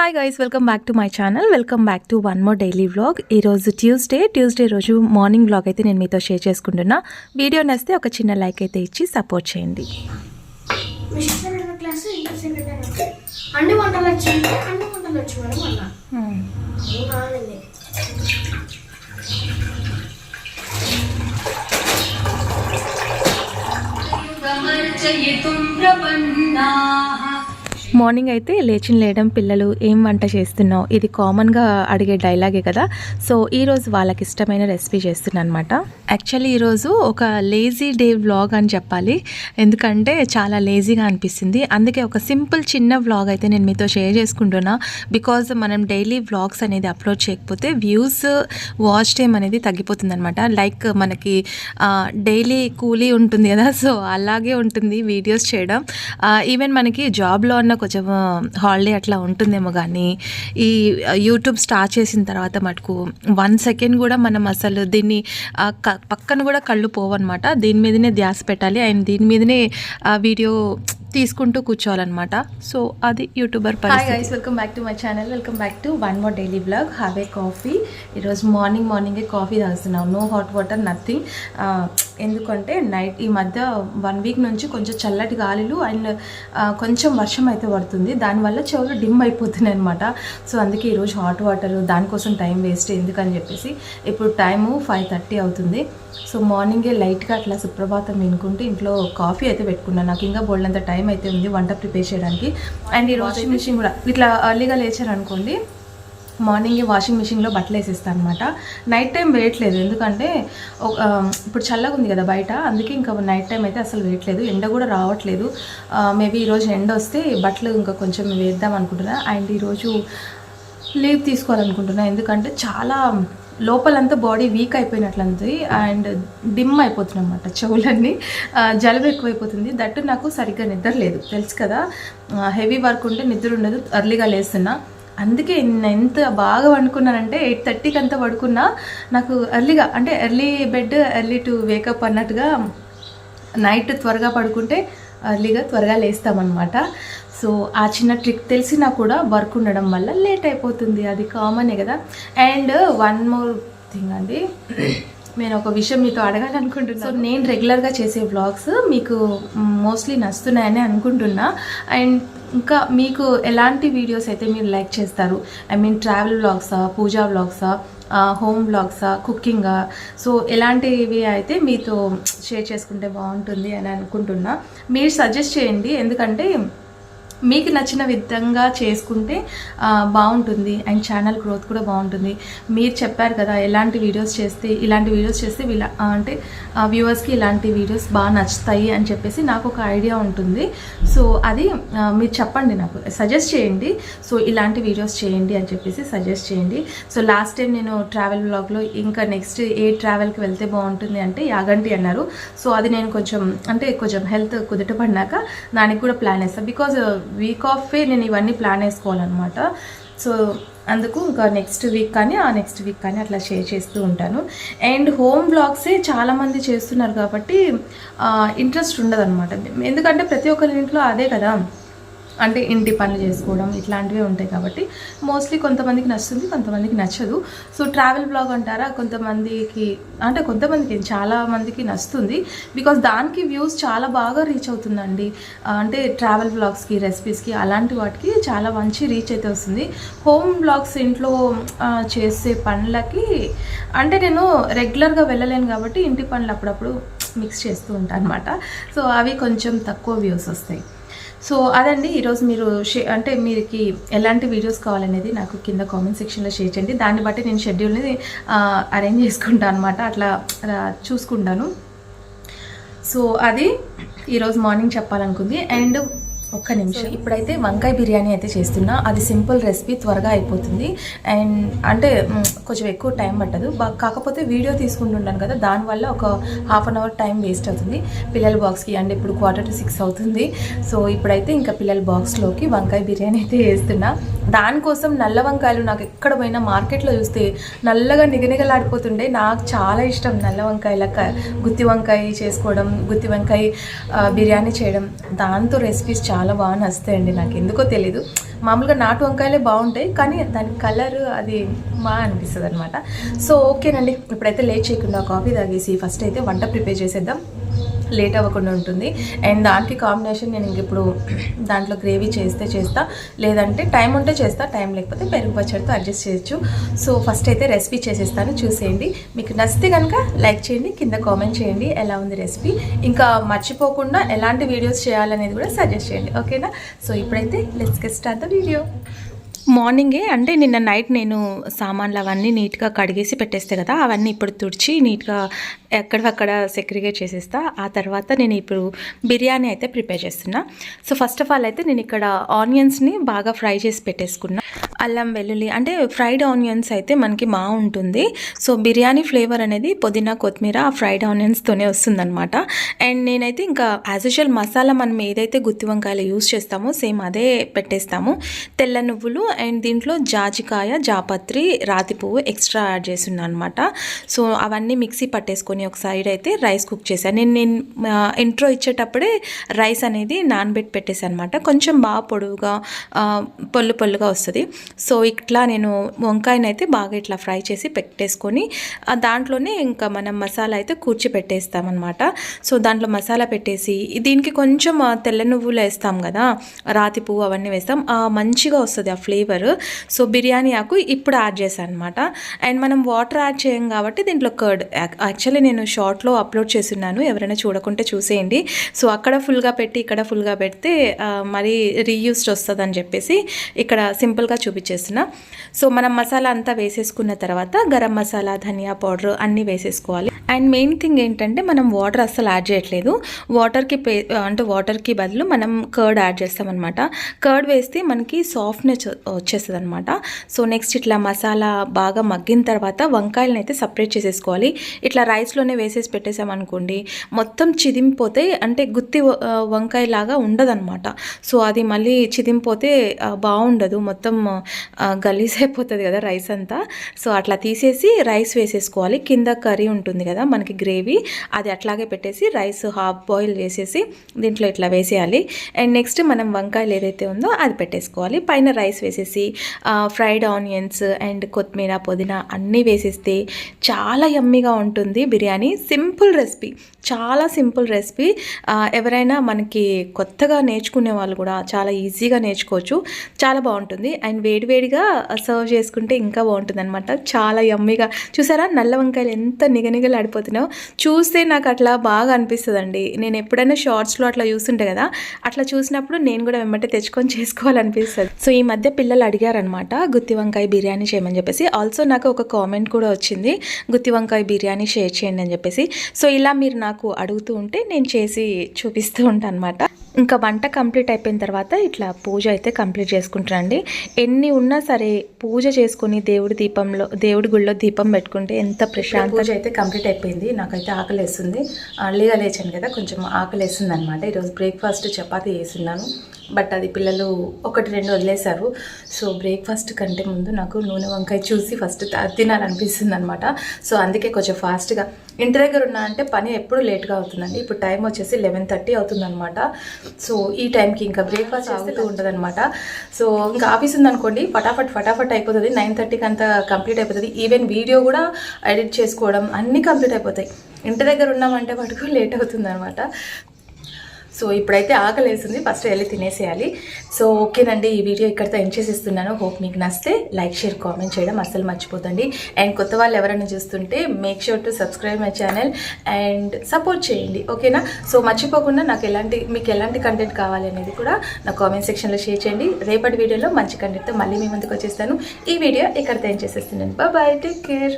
Hi guys welcome back to my channel welcome back to one more daily vlog ఈరోజు Tuesday Tuesday రోజు morning vlog అయితే నేను మీతో share చేసుకుంటున్నా. Video నస్తే ఒక చిన్న లైక్ అయితే ఇచ్చి సపోర్ట్ చేయండి. అన్ని మార్నింగ్ అయితే లేచిన లేయడం పిల్లలు ఏం వంట చేస్తున్నావు? ఇది కామన్గా అడిగే డైలాగే కదా. సో ఈరోజు వాళ్ళకి ఇష్టమైన రెసిపీ చేస్తున్నాను అనమాట యాక్చువల్లీ ఈరోజు ఒక లేజీ డే వ్లాగ్ అని చెప్పాలి. ఎందుకంటే చాలా లేజీగా అనిపిస్తుంది. అందుకే ఒక సింపుల్ చిన్న వ్లాగ్ అయితే నేను మీతో షేర్ చేసుకుంటున్నా. బికాజ్ మనం డైలీ వ్లాగ్స్ అనేది అప్లోడ్ చేయకపోతే వ్యూస్ వాచ్ టైం అనేది తగ్గిపోతుంది అనమాట లైక్ మనకి డైలీ కూలీ ఉంటుంది కదా. సో అలాగే ఉంటుంది వీడియోస్ చేయడం. ఈవెన్ మనకి జాబ్లో ఉన్న కొంచెం హాలిడే అట్లా ఉంటుందేమో కానీ ఈ యూట్యూబ్ స్టార్ట్ చేసిన తర్వాత మటుకు వన్ సెకండ్ కూడా మనం అసలు దీన్ని పక్కన కూడా కళ్ళు పోవన్నమాట. దీని మీదనే ధ్యాస పెట్టాలి. అండ్ దీని మీదనే వీడియో తీసుకుంటూ కూర్చోవాలన్నమాట. సో అది YouTuber hi guys welcome back to my channel welcome back to one more daily blog have a coffee ఈరోజు మార్నింగ్ మార్నింగే కాఫీ తాగుతున్నాం నో హాట్ వాటర్ నథింగ్ ఎందుకంటే నైట్ ఈ మధ్య వన్ వీక్ నుంచి కొంచెం చల్లటి గాలులు అండ్ కొంచెం వర్షం అయితే పడుతుంది. దానివల్ల చెవులు డిమ్ అయిపోతున్నాయి అనమాట సో అందుకే ఈరోజు హాట్ వాటర్ దానికోసం టైం వేస్ట్ ఎందుకని చెప్పేసి ఇప్పుడు టైము ఫైవ్ థర్టీ అవుతుంది. సో మార్నింగే లైట్గా అట్లా సుప్రభాతం వినుకుంటూ ఇంట్లో కాఫీ అయితే పెట్టుకున్నాను నాకు ఇంకా బోల్డంత టైం అయితే ఉంది వంట ప్రిపేర్ చేయడానికి. అండ్ ఈ వాషింగ్ మిషన్ కూడా ఇట్లా ఎర్లీగా లేచారనుకోండి మార్నింగ్ వాషింగ్ మిషన్లో బట్టలు వేసేస్తాను అనమాట నైట్ టైం వేయట్లేదు ఎందుకంటే ఇప్పుడు చల్లగా ఉంది కదా బయట అందుకే ఇంకా నైట్ టైం అయితే అసలు వేయట్లేదు ఎండ కూడా రావట్లేదు. మేబీ ఈరోజు ఎండ వస్తే బట్టలు ఇంకా కొంచెం వేద్దాం అనుకుంటున్నా. అండ్ ఈరోజు లీవ్ తీసుకోవాలనుకుంటున్నా ఎందుకంటే చాలా లోపలంతా బాడీ వీక్ అయిపోయినట్లుంది అండ్ డిమ్ అయిపోతుంది అనమాట చెవులన్నీ. ఆ, జలుబు ఎక్కువైపోతుంది. దట్టు నాకు సరిగ్గా నిద్ర లేదు. తెలుసు కదా హెవీ వర్క్ ఉంటే నిద్ర ఉండదు అర్లీగా లేస్తున్నా. అందుకే ఎంత బాగా వండుకున్నానంటే ఎయిట్ థర్టీకి అంతా పడుకున్నా నాకు ఎర్లీగా అంటే early bed early to wake up అన్నట్టుగా నైట్ త్వరగా పడుకుంటే అర్లీగా త్వరగా లేస్తామన్నమాట. సో ఆ చిన్న ట్రిక్ తెలిసినా కూడా వర్క్ ఉండడం వల్ల లేట్ అయిపోతుంది. అది కామనే కదా? అండ్ వన్ మోర్ థింగ్ అండి. నేను ఒక విషయం మీతో అడగాలనుకుంటున్నాను. సో నేను రెగ్యులర్గా చేసే వ్లాగ్స్ మీకు మోస్ట్లీ నచ్చుతున్నాయని అనుకుంటున్నా. అండ్ ఇంకా మీకు ఎలాంటి వీడియోస్ అయితే మీరు లైక్ చేస్తారు? ఐ మీన్ ట్రావెల్ వ్లాగ్సా పూజా వ్లాగ్సా హోమ్ వ్లాగ్సా కుకింగా సో ఎలాంటివి అయితే మీతో షేర్ చేసుకుంటే బాగుంటుంది అని అనుకుంటున్నా. మీరు సజెస్ట్ చేయండి. ఎందుకంటే మీకు నచ్చిన విధంగా చేసుకుంటే బాగుంటుంది. అండ్ ఛానల్ గ్రోత్ కూడా బాగుంటుంది. మీరు చెప్పారు కదా ఎలాంటి వీడియోస్ చేస్తే ఇలాంటి వీడియోస్ చేస్తే వీళ్ళ అంటే వ్యూవర్స్కి ఇలాంటి వీడియోస్ బాగా నచ్చుతాయి అని చెప్పేసి నాకు ఒక ఐడియా ఉంటుంది. సో అది మీరు చెప్పండి నాకు. సజెస్ట్ చేయండి. సో ఇలాంటి వీడియోస్ చేయండి అని చెప్పేసి సజెస్ట్ చేయండి. సో లాస్ట్ టైం నేను ట్రావెల్ బ్లాగ్లో ఇంకా నెక్స్ట్ ఏ ట్రావెల్కి వెళ్తే బాగుంటుంది అంటే యాగంటి అన్నారు. సో అది నేను కొంచెం అంటే కొంచెం హెల్త్ కుదుటపడినాక దానికి కూడా ప్లాన్ వేస్తాను బికాజ్ వీక్ ఆఫ్ నేను ఇవన్నీ ప్లాన్ వేసుకోవాలన్నమాట. సో అందుకు ఇంకా నెక్స్ట్ వీక్ కానీ ఆ నెక్స్ట్ వీక్ కానీ అట్లా షేర్ చేస్తూ ఉంటాను. అండ్ హోమ్ బ్లాగ్సే చాలామంది చేస్తున్నారు కాబట్టి ఇంట్రెస్ట్ ఉండదు ఎందుకంటే ప్రతి ఒక్కరి ఇంట్లో అదే కదా. అంటే ఇంటి పనులు చేసుకోవడం ఇట్లాంటివే ఉంటాయి కాబట్టి మోస్ట్లీ కొంతమందికి నచ్చుతుంది కొంతమందికి నచ్చదు. సో ట్రావెల్ బ్లాగ్ అంటారా కొంతమందికి అంటే కొంతమందికి చాలా మందికి నచ్చుతుంది బికాస్ దానికి వ్యూస్ చాలా బాగా రీచ్ అవుతుందండి. అంటే ట్రావెల్ బ్లాగ్స్కి రెసిపీస్కి అలాంటి వాటికి చాలా మంచి రీచ్ అయితే వస్తుంది. హోమ్ బ్లాగ్స్ ఇంట్లో చేసే పనులకి అంటే నేను రెగ్యులర్గా వెళ్ళలేను కాబట్టి ఇంటి పనులు అప్పుడప్పుడు మిక్స్ చేస్తూ ఉంటాను అనమాట సో అవి కొంచెం తక్కువ వ్యూస్ వస్తాయి. సో అదండి ఈరోజు మీరు షే అంటే మీరుకి ఎలాంటి వీడియోస్ కావాలనేది నాకు కింద కామెంట్ సెక్షన్లో షేర్ చేయండి. దాన్ని బట్టి నేను షెడ్యూల్ని అరేంజ్ చేసుకుంటాను అనమాట అట్లా చూసుకుంటాను. సో అది ఈరోజు మార్నింగ్ చెప్పాలనుకుంది. అండ్ ఒక్క నిమిషం. ఇప్పుడైతే వంకాయ బిర్యానీ అయితే చేస్తున్నా. అది సింపుల్ రెసిపీ త్వరగా అయిపోతుంది. అండ్ అంటే కొంచెం ఎక్కువ టైం పట్టదు. బా- కాకపోతే వీడియో తీసుకుంటుంటాను కదా దానివల్ల ఒక half an hour time waste అవుతుంది. పిల్లల బాక్స్కి అండ్ ఇప్పుడు క్వార్టర్ టు సిక్స్ అవుతుంది. సో ఇప్పుడైతే ఇంకా పిల్లల బాక్స్లోకి వంకాయ బిర్యానీ అయితే వేస్తున్నా. దానికోసం నల్ల వంకాయలు నాకు ఎక్కడ పోయినా మార్కెట్లో చూస్తే నల్లగా నిగనిగలాడిపోతుండే. నాకు చాలా ఇష్టం నల్ల వంకాయల క- గుత్తి వంకాయ చేసుకోవడం గుత్తి వంకాయ బిర్యానీ చేయడం. దాంతో రెసిపీస్ చాలా బాగా నచ్చుతాయండి నాకు. ఎందుకో తెలీదు. మామూలుగా నాటు వంకాయలే బాగుంటాయి కానీ దాని కలర్ అది మా అనిపిస్తుంది అనమాట సో ఓకేనండి. ఇప్పుడైతే లేట్ చేయకుండా కాఫీ తాగేసి ఫస్ట్ అయితే వంట ప్రిపేర్ చేసేద్దాం. లేట్ అవ్వకుండా ఉంటుంది. అండ్ దానికి కాంబినేషన్ నేను ఇంక ఇప్పుడు దాంట్లో గ్రేవీ చేస్తే చేస్తా. లేదంటే టైం ఉంటే చేస్తా టైం లేకపోతే పెరుగు పచ్చడితో అడ్జస్ట్ చేయొచ్చు. సో ఫస్ట్ అయితే రెసిపీ చేసేస్తాను చూసేయండి. మీకు నచ్చితే కనుక లైక్ చేయండి కింద కామెంట్ చేయండి ఎలా ఉంది రెసిపీ. ఇంకా మర్చిపోకుండా ఎలాంటి వీడియోస్ చేయాలనేది కూడా సజెస్ట్ చేయండి. ఓకేనా? సో ఇప్పుడైతే let's get start the video మార్నింగే అంటే నిన్న నైట్ నేను సామాన్లు అవన్నీ నీట్గా కడిగేసి పెట్టేస్తే కదా అవన్నీ ఇప్పుడు తుడిచి నీట్గా ఎక్కడక్కడ సెక్రిగేట్ చేసేస్తా. ఆ తర్వాత నేను ఇప్పుడు బిర్యానీ అయితే ప్రిపేర్ చేస్తున్నా. సో ఫస్ట్ ఆఫ్ ఆల్ అయితే నేను ఇక్కడ ఆనియన్స్ని బాగా ఫ్రై చేసి పెట్టేసుకున్నా. అల్లం వెల్లుల్లి అంటే ఫ్రైడ్ ఆనియన్స్ అయితే మనకి మా ఉంటుంది సో బిర్యానీ ఫ్లేవర్ అనేది పుదీనా కొత్తిమీర ఆ ఫ్రైడ్ ఆనియన్స్తోనే వస్తుందనమాట అండ్ నేనైతే ఇంకా యాజ్ యూజువల్ మసాలా మనం ఏదైతే గుత్తి వంకాయలు యూస్ చేస్తామో సేమ్ అదే పెట్టేస్తాము. తెల్ల నువ్వులు అండ్ దీంట్లో జాజికాయ జాపత్రి రాతి పువ్వు ఎక్స్ట్రా యాడ్ చేస్తున్నాను అనమాట సో అవన్నీ మిక్సీ పట్టేసుకొని ఒక సైడ్ అయితే రైస్ కుక్ చేశాను నేను నేను ఇంట్రో ఇచ్చేటప్పుడే రైస్ అనేది నానబెట్టి పెట్టేసాను అనమాట కొంచెం బాగా పొడవుగా పొల్లు పొల్లుగా వస్తుంది. సో ఇట్లా నేను వంకాయని అయితే బాగా ఇట్లా ఫ్రై చేసి పెట్టేసుకొని దాంట్లోనే ఇంకా మనం మసాలా అయితే కూర్చి పెట్టేస్తామన్నమాట సో దాంట్లో మసాలా పెట్టేసి దీనికి కొంచెం తెల్ల నువ్వులు వేస్తాం కదా రాతి పువ్వు అవన్నీ వేస్తాం. మంచిగా వస్తుంది ఆ ఫ్లేవర్. సో బిర్యానీ ఆకు ఇప్పుడు యాడ్ చేశాను అనమాట అండ్ మనం వాటర్ యాడ్ చేయం కాబట్టి దీంట్లో కర్డ్ యాక్చువల్లీ నేను షార్ట్లో అప్లోడ్ చేస్తున్నాను. ఎవరైనా చూడకుంటే చూసేయండి. సో అక్కడ ఫుల్గా పెట్టి ఇక్కడ ఫుల్గా పెడితే మరీ రీయూస్డ్ వస్తుంది అని చెప్పేసి ఇక్కడ సింపుల్గా చూపించేస్తున్నా సో మనం మసాలా అంతా వేసేసుకున్న తర్వాత గరం మసాలా ధనియా పౌడర్ అన్నీ వేసేసుకోవాలి. అండ్ మెయిన్ థింగ్ ఏంటంటే మనం వాటర్ అస్సలు యాడ్ చేయట్లేదు. వాటర్కి పే అంటే వాటర్కి బదులు మనం కర్డ్ యాడ్ చేస్తామన్నమాట. కర్డ్ వేస్తే మనకి సాఫ్ట్నెస్ వచ్చేస్తుంది అనమాట సో నెక్స్ట్ ఇట్లా మసాలా బాగా మగ్గిన తర్వాత వంకాయలను అయితే సపరేట్ చేసేసుకోవాలి. ఇట్లా రైస్లోనే వేసేసి పెట్టేసామనుకోండి మొత్తం చిదింపోతే అంటే గుత్తి వంకాయలాగా వంకాయ లాగా ఉండదన్నమాట. సో అది మళ్ళీ చిదింపోతే బాగుండదు. మొత్తం గలీజ్ అయిపోతుంది కదా రైస్ అంతా. సో అట్లా తీసేసి రైస్ వేసేసుకోవాలి. కింద కర్రీ ఉంటుంది కదా మనకి గ్రేవీ అది అట్లాగే పెట్టేసి రైస్ హాఫ్ బాయిల్ చేసేసి దీంట్లో ఇట్లా వేసేయాలి. అండ్ నెక్స్ట్ మనం వంకాయలు ఏదైతే ఉందో అది పెట్టేసుకోవాలి. పైన రైస్ వేసేసి ఫ్రైడ్ ఆనియన్స్ అండ్ కొత్తిమీర పుదీనా అన్నీ వేసేస్తే చాలా యమ్మీగా ఉంటుంది బిర్యానీ. సింపుల్ రెసిపీ చాలా సింపుల్ రెసిపీ. ఎవరైనా మనకి కొత్తగా నేర్చుకునే వాళ్ళు కూడా చాలా ఈజీగా నేర్చుకోవచ్చు. చాలా బాగుంటుంది. అండ్ వేడివేడిగా సర్వ్ చేసుకుంటే ఇంకా బాగుంటుంది అనమాట చాలా యమ్మీగా. చూసారా? నల్ల వంకాయలు ఎంత నిగనిగలు ఆడిపోతున్నావు చూస్తే నాకు అట్లా బాగా అనిపిస్తుందండి. నేను ఎప్పుడైనా షార్ట్స్లో అట్లా చూస్తుంటే కదా అట్లా చూసినప్పుడు నేను కూడా వెంబటే తెచ్చుకొని చేసుకోవాలనిపిస్తుంది. సో ఈ మధ్య పిల్లలు అడిగారనమాట గుత్తి వంకాయ బిర్యానీ చేయమని చెప్పేసి. ఆల్సో నాకు ఒక కామెంట్ కూడా వచ్చింది గుత్తి వంకాయ బిర్యానీ షేర్ చేయండి అని చెప్పేసి. సో ఇలా మీరు నాకు అడుగుతూ ఉంటే నేను చేసి చూపిస్తూ ఉంటాను అనమాట ఇంకా వంట కంప్లీట్ అయిపోయిన తర్వాత ఇట్లా పూజ అయితే కంప్లీట్ చేసుకుంటానండి ఎన్ని ఉన్నా సరే పూజ చేసుకుని దేవుడి దీపంలో దేవుడి గుళ్ళో దీపం పెట్టుకుంటే ఎంత ప్రశాంత పూజ అయితే కంప్లీట్ అయిపోయింది. నాకైతే ఆకలి వేస్తుంది. అర్లీగా లేచాను కదా కొంచెం ఆకలి వేస్తుంది అనమాట ఈరోజు బ్రేక్ఫాస్ట్ చపాతీ చేస్తున్నాను. బట్ అది పిల్లలు ఒకటి రెండు వదిలేశారు. సో బ్రేక్ఫాస్ట్ కంటే ముందు నాకు నూనె వంకాయ చూసి ఫస్ట్ తినాలనిపిస్తుంది అనమాట సో అందుకే కొంచెం ఫాస్ట్గా. ఇంటి దగ్గర ఉన్నా అంటే పని ఎప్పుడు లేట్గా అవుతుందండి. ఇప్పుడు టైం వచ్చేసి లెవెన్ థర్టీ అవుతుందన్నమాట. సో ఈ టైంకి ఇంకా బ్రేక్ఫాస్ట్ చేస్తూ ఉంటుంది అనమాట సో ఇంకా ఆఫీస్ ఉందనుకోండి ఫటాఫట్ ఫటాఫట్ అయిపోతుంది. నైన్ థర్టీకి అంతా కంప్లీట్ అయిపోతుంది. ఈవెన్ వీడియో కూడా ఎడిట్ చేసుకోవడం అన్నీ కంప్లీట్ అయిపోతాయి. ఇంటి దగ్గర ఉన్నామంటే మటుకు లేట్ అవుతుంది అనమాట సో ఇప్పుడైతే ఆకలి ఫస్ట్ వెళ్ళి తినేసేయాలి. సో ఓకేనండి ఈ వీడియో ఇక్కడితో ఎండ్ చేసేస్తున్నాను. హోప్ మీకు నచ్చితే లైక్ షేర్ కామెంట్ చేయడం అస్సలు మర్చిపోతండి అండ్ కొత్త వాళ్ళు ఎవరైనా చూస్తుంటే make sure to subscribe my channel and support చేయండి. ఓకేనా? సో మర్చిపోకుండా నాకు ఎలాంటి మీకు ఎలాంటి కంటెంట్ కావాలి అనేది కూడా నా కామెంట్ సెక్షన్లో షేర్ చేయండి. రేపటి వీడియోలో మంచి కంటెంట్తో మళ్ళీ మీ ముందుకు వచ్చేస్తాను. ఈ వీడియో ఇక్కడితో ఎండ్ చేసేస్తున్నాను. Bye take care